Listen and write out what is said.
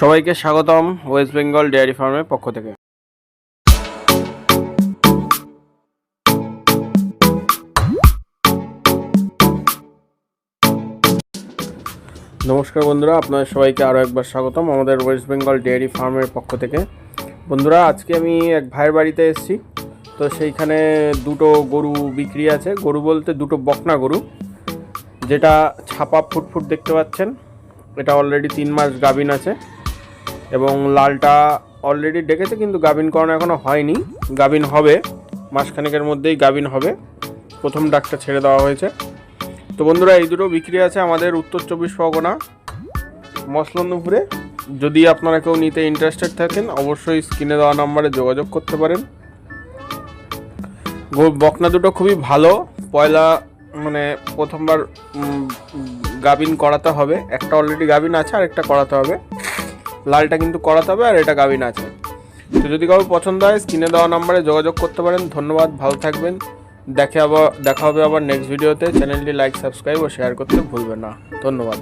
সবাইকে স্বাগতম West Bengal dairy ফার্মের পক্ষ থেকে। নমস্কার বন্ধুরা, আপনাদের সবাইকে আরও একবার স্বাগতম আমাদের ওয়েস্ট বেঙ্গল ডেয়ারি ফার্মের পক্ষ থেকে। বন্ধুরা, আজকে আমি এক ভাইয়ের বাড়িতে এসেছি, তো সেইখানে দুটো গরু বিক্রি আছে। গরু বলতে দুটো বকনা গরু, যেটা ছাপা ফুটফুট দেখতে পাচ্ছেন। এটা অলরেডি তিন মাস গাভিন আছে। এবং লালটা অলরেডি ডেকেছে, কিন্তু গাভিন করানো এখনও হয়নি। গাভিন হবে, মাসখানেকের মধ্যেই গাভিন হবে। প্রথম ডাকটা ছেড়ে দেওয়া হয়েছে। তো বন্ধুরা, এই দুটো বিক্রি আছে আমাদের উত্তর চব্বিশ পরগনা, মসলন্দপুরে। যদি আপনারা কেউ নিতে ইন্টারেস্টেড থাকেন, অবশ্যই স্ক্রিনে দেওয়া নাম্বারে যোগাযোগ করতে পারেন। বকনা দুটো খুবই ভালো। পয়লা মানে প্রথমবার গাভিন করাতে হবে। একটা অলরেডি গাভিন আছে আর একটা করাতে হবে। লালটা কিন্তু করাতে হবে আর এটা গাভিন আছে। তো যদি কারও পছন্দ হয়, স্ক্রিনে দেওয়া নাম্বারে যোগাযোগ করতে পারেন। ধন্যবাদ, ভালো থাকবেন। দেখে আবার দেখা হবে আবার নেক্সট ভিডিওতে চ্যানেলটি লাইক সাবস্ক্রাইব ও শেয়ার করতে ভুলবেন না। ধন্যবাদ।